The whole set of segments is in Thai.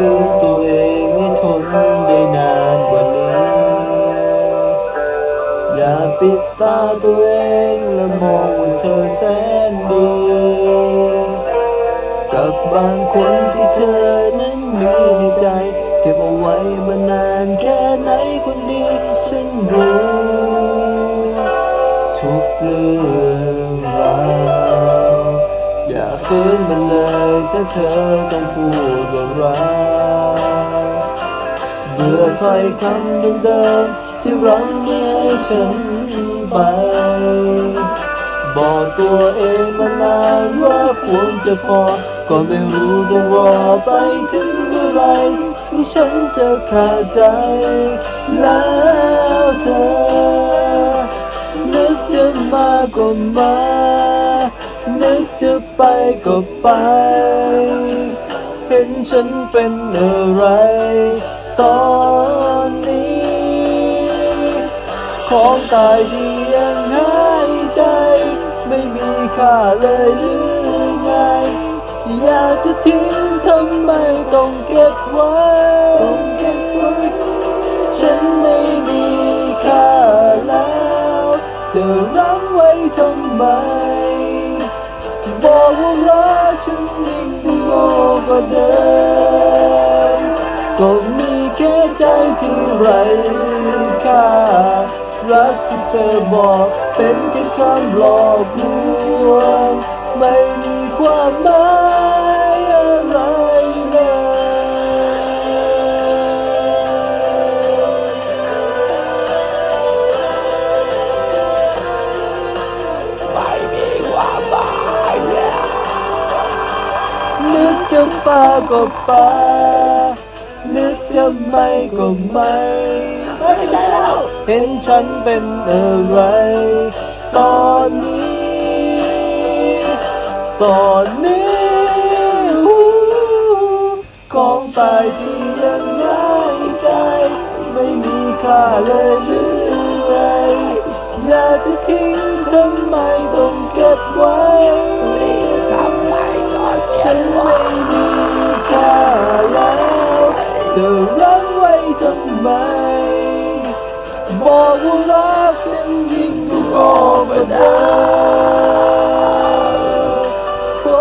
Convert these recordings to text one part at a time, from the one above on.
ฝืนตัวเองให้ทนได้นานกว่านี้ อย่าปิดตาตัวเองและมองว่าเธอแสนดี กับบางคนที่เธอนั้นมีในใจ เก็บเอาไว้มานานแค่ไหนคนดีฉันรู้ ทุกเรื่องราวอย่าฝืนมันเลย ถ้าเธอต้องพูดว่ารักเบื่อถ้อยคำเดิมๆที่รั้งไม่ให้ฉันไป บอกตัวเองมานานว่าควรจะพอ ก็ไม่รู้ต้องรอไปถึงเมื่อไหรที่ฉันจะขาดใจ แล้วเธอนึกจะมาก็มา จะไปก็ไป เห็นฉันเป็นอะไร ตอนนี้ ของตายที่ยังหายใจ ไม่มีค่าเลยหรือไง อยากจะทิ้งทำไมต้องเก็บไว้ ฉันไม่มีค่าแล้ว จะรักไว้ทำไม บอกว่ารักฉันยิ่งกว่าโง่กว่าเดิมก็มีแค่ใจที่ไร้ค่ารักที่เธอบอกเป็นแค่คำหลอกลวง ไม่มีความหมาย นึกจะปาก็ปานึกจะไม่ก็ไม่ไม่เป็นไรแล้ว เห็นฉันเป็นอะไร ตอนนี้ ตอนนี้ของตายที่ยังง่ายใจไม่มีค่าเลยหรือไงอยากจะทิ้งทำไมต้องเก็บไว้ ไหม บอกว่ารักฉันยิ่งกว่าโง่กว่าเดิมโอ้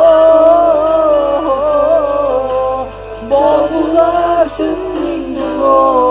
บอกว่ารักฉันยิ่งกว่าโ